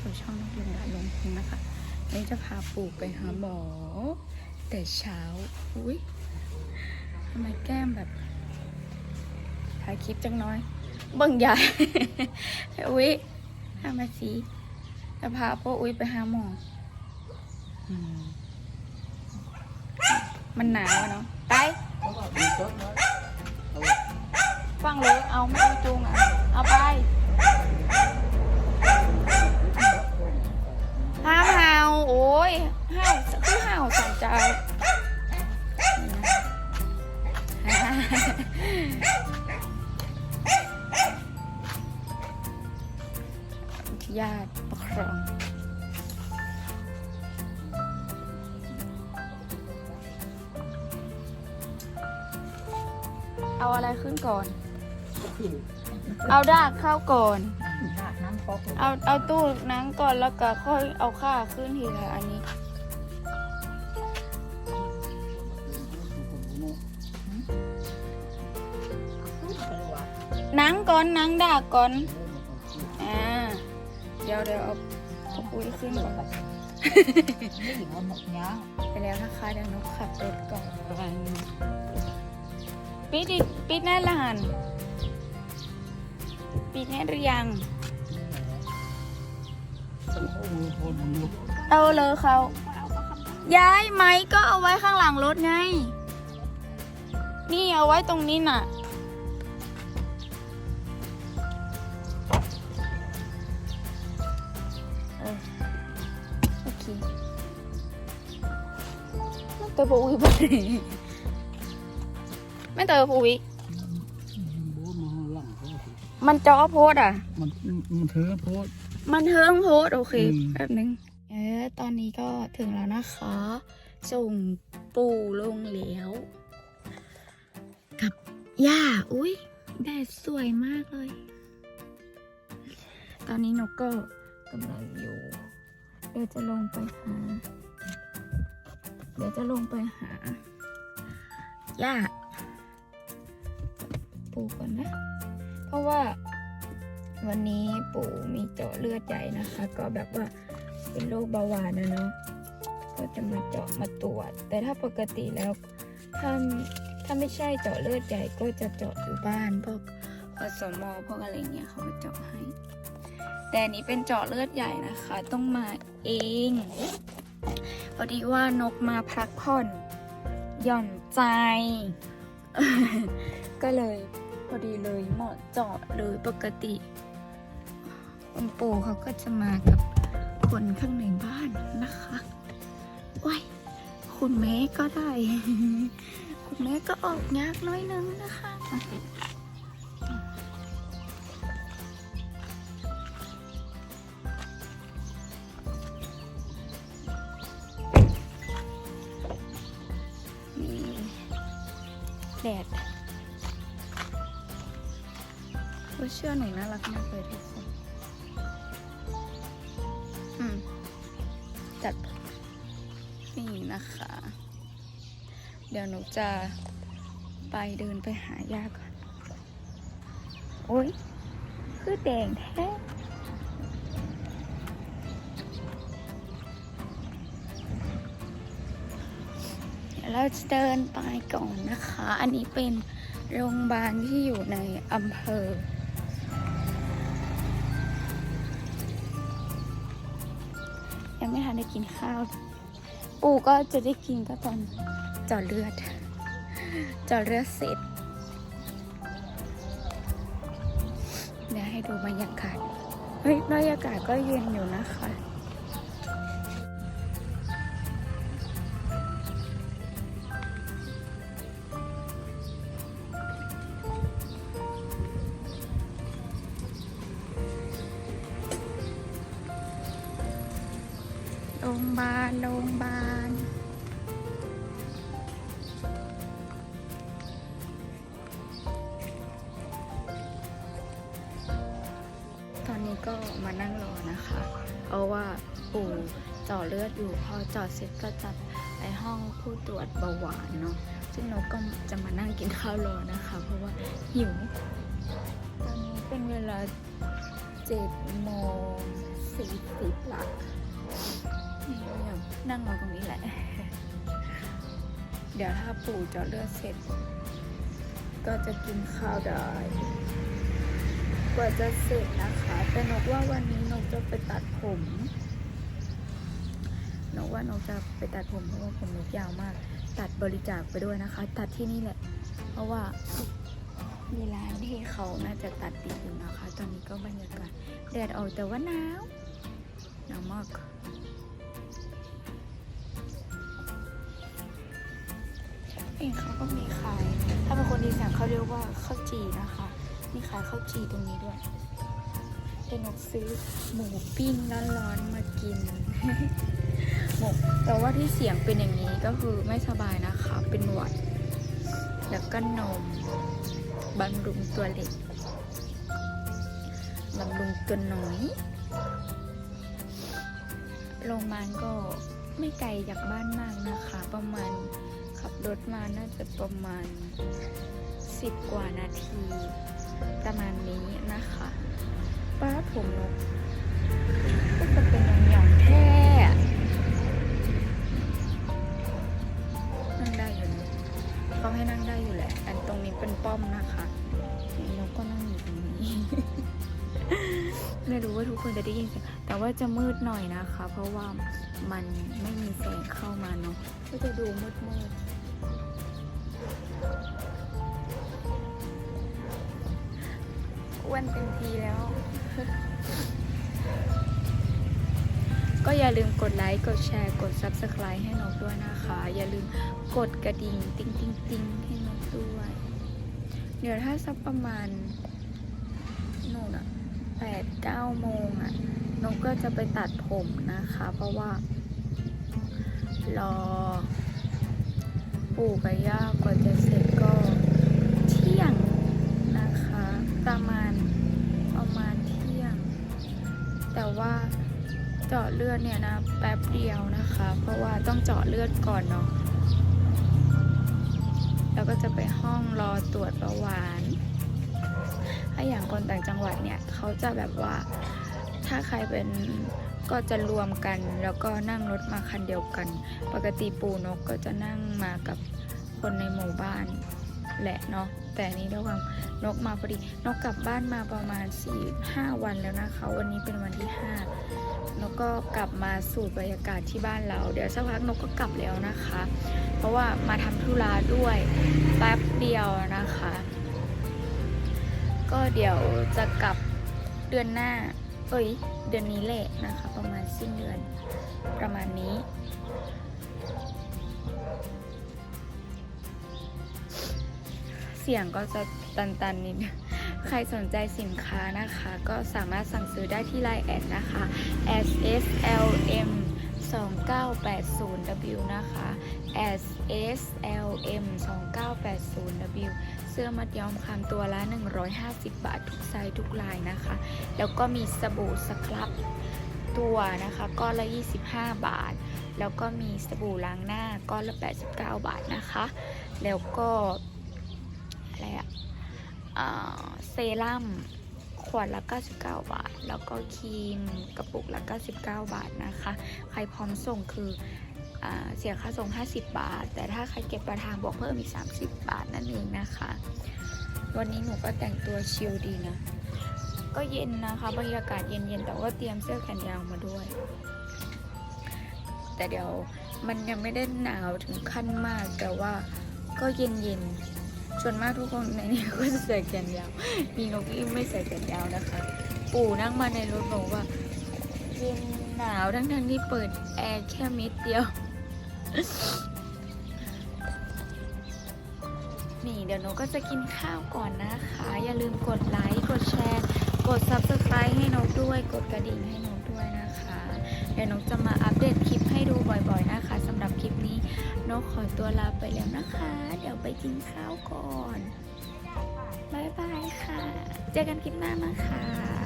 สู่ช่องนักเรียนดาลงพุงนะคะวันนี้จะพาปู่ไปหาหมอ แต่เช้า อุ้ยทำไมแก้มแบบถ่ายคลิปจังน้อยเบิ่งใหญ่อุ้ยทำมาสิจะพาพ่ออุ้ยไปหาหมอมันหนาวเนาะไปฟังเลยเอาไม่จุงอะ เอาไป ห้ามเห่าโอ้ยเห่าคือเห่าสองเจ้าญาติปกครองเอาอะไรขึ้นก่อน เอาดากเข้าก่อน เอาเอาตู้หนังก่อนแล้วก็ค่อยเอาข้าขึ้นทีละอันนี้หนังก่อนหนังดากก่อนอ่าเดี๋ยวเดี๋ยวเอาเอาปุ้ยขึ้นก่อนไปแล้วนะคะเดี๋ยวนกขับรถก่อนปิดอีกปิดแน่ละหัน ปิดแน่หรือยัง เอาเลยเขา ย้ายไหมก็เอาไว้ข้างหลังรถไง นี่เอาไว้ตรงนี้น่ะเออโอเคไม่เตอปูอีกไปไม่เตอปูอีก มันจอโพสอะ มันมันเธอโพสต์มันเฮิงโพสต์โอเคอืม แป๊บนึง เออ ตอนนี้ก็ถึงแล้วนะคะ ส่งปู่ลงแล้ว กับย่าอุ้ยแดดสวยมากเลย ตอนนี้นกก็กำลังอยู่ เดี๋ยวจะลงไปหา เดี๋ยวจะลงไปหาย่า ปู่ก่อนนะ เพราะว่าวันนี้ปู่มีเจาะเลือดใหญ่นะคะ ก็แบบว่าเป็นโรคเบาหวานนะเนาะก็จะมาเจาะมาตรวจ แต่ถ้าปกติแล้วถ้าถ้าไม่ใช่เจาะเลือดใหญ่ก็จะเจาะอยู่บ้านพวกอสมอพวกอะไรเงี้ยเขาเจาะให้ แต่นนี้เป็นเจาะเลือดใหญ่นะคะ ต้องมาเองพอดีว่านกมาพักผ่อนหย่อนใจ ก็เลย พอดีเลยเหมาะเจาะเลยปกติคุณปู่เขาก็จะมากับคนข้างในบ้านนะคะว้ายคุณแม่ก็ได้ คุณแม่ก็ออกยากน้อยนึงนะคะแดด ว่าเชื่อหนูน่ารักมากเลยทุกคน อืม จัดนี่นะคะ เดี๋ยวหนูจะไปเดินไปหายาก่อน โอ้ย คือแดงแท้เราจะเดินไปก่อนนะคะ อันนี้เป็นโรงพยาบาลที่อยู่ในอำเภอ ยังไม่ทันได้กินข้าว ปู่ก็จะได้กินก็ตอนเจาะเลือดเจาะเลือดเสร็จเดี๋ยวให้ดูบรรยากาศ เฮ้ยบรรยากาศก็เย็นอยู่นะคะ ลโรงพยาบาลตอนนี้ก็มานั่งรอนะคะ เพราะว่าปู่เจาะเลือดอยู่พอเจาะเสร็จก็จะไปห้องผู้ตรวจเบาหวานเนาะซึ่งนกก็จะมานั่งกินข้าวรอนะคะ เพราะว่าหิว ตอนนี้เป็นเวลาเจ็ดโมงสี่สิบละ นั่งรอตรงนี้แหละ เดี๋ยวถ้าปู่จาะเลือดเสร็จ ก็จะกินข้าวได้กว่าจะเสร็จนะคะ แต่นกว่าวันนี้นกจะไปตัดผมนกว่านกจะไปตัดผมเพราะว่าผมนกยาวมาก ตัดบริจาคไปด้วยนะคะ ตัดที่นี่แหละ เพราะว่ามีร้านที่เขาน่าจะตัดติดอยู่นะคะ ตอนนี้ก็บรรยากาศแดดออกแต่ว่าหนาวหนาวมาก เองเขาก็มีขาย ถ้าเป็นคนดีสั่งเขาเรียกว่าข้าวจีนะคะ มีขายข้าวจีตรงนี้ด้วยเดนกซื้อหมูปิ้งร้อนๆมากินหมกแต่ว่าที่เสียงเป็นอย่างนี้ก็คือไม่สบายนะคะ เป็นหวัด แล้วก็นมบำรุงตัวเล็กบำรุงตัวน้อยโรงพยาบาลก็ไม่ไกลจากบ้านมากนะคะ ประมาณ ขับรถมาน่าจะประมาณ 10 กว่านาที ประมาณนี้นะคะป้าผมนกก็จะเป็นหย่องๆแท้นั่งได้อยู่นะเขาให้นั่งได้อยู่แหละ อันตรงนี้เป็นป้อมนะคะนี่นกก็นั่งอยู่ตรงนี้ไม่รู้ว่าทุกคนจะได้ยินเสียงแต่ว่าจะมืดหน่อยนะคะ เพราะว่ามันไม่มีแสงเข้ามาเนาะก็จะดูมืดมืด อ้วนเต็มทีแล้ว ก็อย่าลืมกดไลค์ กดแชร์ กด Subscribe ให้นกด้วยนะคะ อย่าลืมกดกระดิ่ง ติ๊งติ๊งติ๊งให้นกด้วย เดี๋ยวถ้าสักประมาณนู่นอะแปดเก้าโมงอะนกก็จะไปตัดผมนะคะ เพราะว่า รอ ปู่กับย่ากว่าจะเสร็จก็ นะคะ ประมาณประมาณเที่ยง แต่ว่าเจาะเลือดเนี่ยนะแป๊บเดียวนะคะ เพราะว่าต้องเจาะเลือดก่อนเนาะแล้วก็จะไปห้องรอตรวจเบาหวานถ้าอย่างคนต่างจังหวัดเนี่ยเขาจะแบบว่าถ้าใครเป็นก็จะรวมกันแล้วก็นั่งรถมาคันเดียวกัน ปกติปูนกก็จะนั่งมากับคนในหมู่บ้านแหละเนาะ แต่อันนี้ด้วยความนกมาพอดี นกกลับบ้านมาประมาณ 4 5 วันแล้วนะคะ วันนี้เป็นวันที่ 5 นกก็กลับมาสู่บรรยากาศที่บ้านเรา เดี๋ยวสักพักนกก็กลับแล้วนะคะ เพราะว่ามาทำธุระด้วยแป๊บเดียวนะคะ ก็เดี๋ยวจะกลับเดือนหน้า เอ้ย เดือนนี้แหละนะคะ ประมาณสิ้นเดือนประมาณนี้ เสียงก็จะตันๆนิดนึงใครสนใจสินค้านะคะ ก็สามารถสั่งซื้อได้ที่ Line แอดนะคะ s s l m 2980 w นะคะ s s l m 2980 w เสื้อมัดย้อมคามตัวละ 150 บาททุกไซส์ทุกลายนะคะ แล้วก็มีสบู่สครับตัวนะคะก้อนละ 25 บาท แล้วก็มีสบู่ล้างหน้าก้อนละ 89 บาทนะคะ แล้วก็ อะไรอะอ่าเซรั่มขวดละ 99 บาท แล้วก็ครีมกระปุกละ 99 บาทนะคะ ใครพร้อมส่งคืออเสียค่าส่ง 50 บาท แต่ถ้าใครเก็บประทางบวกเพิ่มอีก 30 บาทนั่นเองนะคะ วันนี้หนูก็แต่งตัวชิลดีนะ ก็เย็นนะคะ บรรยากาศเย็นๆ แต่ว่าเตรียมเสื้อแขนยาวมาด้วย แต่เดี๋ยวมันยังไม่ได้หนาวถึงขั้นมากแต่ว่าก็เย็นๆ ส่วนมากทุกคนในนี้ก็จะใส่แขนยาว มีนกอี้ไม่ใส่แขนยาวนะคะ ปู่นั่งมาในรถบอกว่าเย็นหนาวทั้งๆที่เปิดแอร์แค่มิดเดียว นี่เดี๋ยวหนูก็จะกินข้าวก่อนนะคะ อย่าลืมกดไลค์กดแชร์ กด subscribe ให้นกด้วย กดกระดิ่งให้นกด้วยนะคะ เดี๋ยวนกจะมาอัปเดตคลิปให้ดูบ่อยๆนะคะ รับคลิปนี้นกขอตัวลาไปแล้วนะคะ เดี๋ยวไปกินข้าวก่อนบายบายค่ะ เจอกันคลิปหน้านะคะ